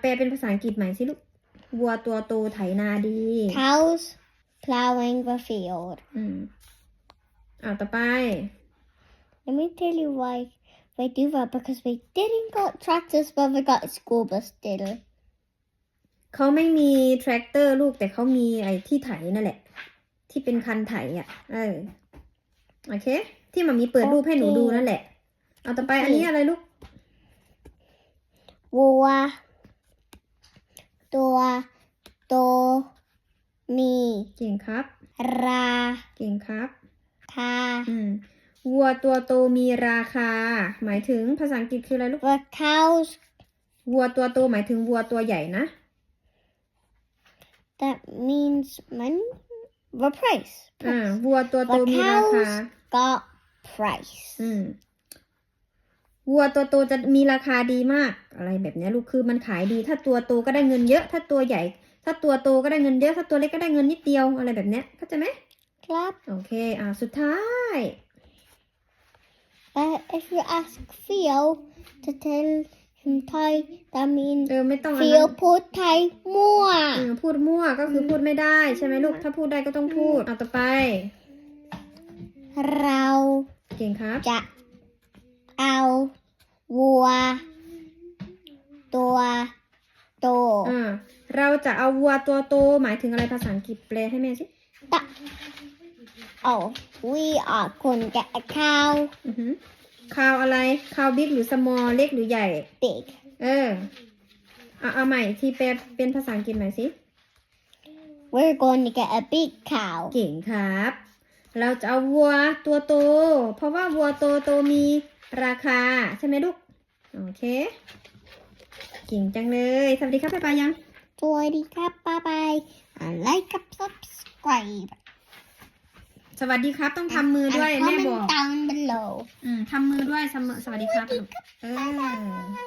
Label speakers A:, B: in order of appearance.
A: แปลเป็นภาษาอังกฤษใหม่สิลูก วัวตัวโตไถนาดี
B: Cows plowing the field.
A: อืมอ่าต่อไป
B: Let me tell you why we do that because we didn't got tractors, but we got a school bus still.
A: เขาไม่มีแทรกเตอร์ลูกแต่เขามีไอ้ที่ไถนั่นแหละ ที่เป็นคันไถอะ เออโอเค ที่มามีเปิดรูปให้หนูดูนั่นแหละ เอาต่อไปอันนี้อะไรลูก
B: วัว ตัวโตมี
A: เก่งครับ
B: รา
A: เก่งครับ
B: คา
A: อืมวัวตัวโตมีราคา หมายถึงภาษาอังกฤษคืออะไรลูก
B: The cows
A: วัวตัวโตหมายถึงวัวตัวใหญ่นะ
B: that means money the price
A: อ่าวัวตัวโต
B: The
A: มีราคา
B: cows got price
A: อืม วัวตัวโตจะมีราคาดีมาก อะไรแบบเนี้ยลูกคือมันขายดี ถ้าตัวโตก็ได้เงินเยอะ ถ้าตัวใหญ่ ถ้าตัวโตก็ได้เงินเยอะ ถ้าตัวเล็กก็ได้เงินนิดเดียวอะไรแบบเนี้ยเข้าใจไหม
B: clap
A: โอเคอ่าสุดท้าย
B: but if you ask Theo to tell him Thai that means
A: เออไม่ต้องอัน
B: Theo
A: นั้น
B: พูดไทยมั่ว
A: เออพูดมั่วก็คือพูดไม่ได้ใช่ไหมลูก ถ้าพูดได้ก็ต้องพูดเอาต่อไป
B: เรา
A: เก่งครับ
B: จะ เอาวัว ตัวโต
A: อ่าเราจะเอาวัวตัวโตหมายถึงอะไรภาษาอังกฤษแปลให้แม่สิ
B: ตะ Oh we are คนแกะ cow
A: อือหือคาวอะไรคาวบิ๊กหรือสมอลเล็กหรือใหญ่
B: big
A: เออเอาเอาใหม่ที่แปลเป็นภาษาอังกฤษใหม่สิ
B: we're going to get a big cow
A: เก่งครับ เราจะเอาวัวตัวโต เพราะว่าวัวโตโตมีราคาใช่ไหมลูก โอเคเก่งจังเลย สวัสดีครับบ๊ายบายยัง
B: สวัสดีครับบ๊ายบาย like กับ subscribe
A: สวัสดีครับต้องทำมือด้วย
B: and
A: แม่
B: comment
A: บอก
B: down below
A: อืมทำมือด้วยสมสวัสดีครับลูกเออ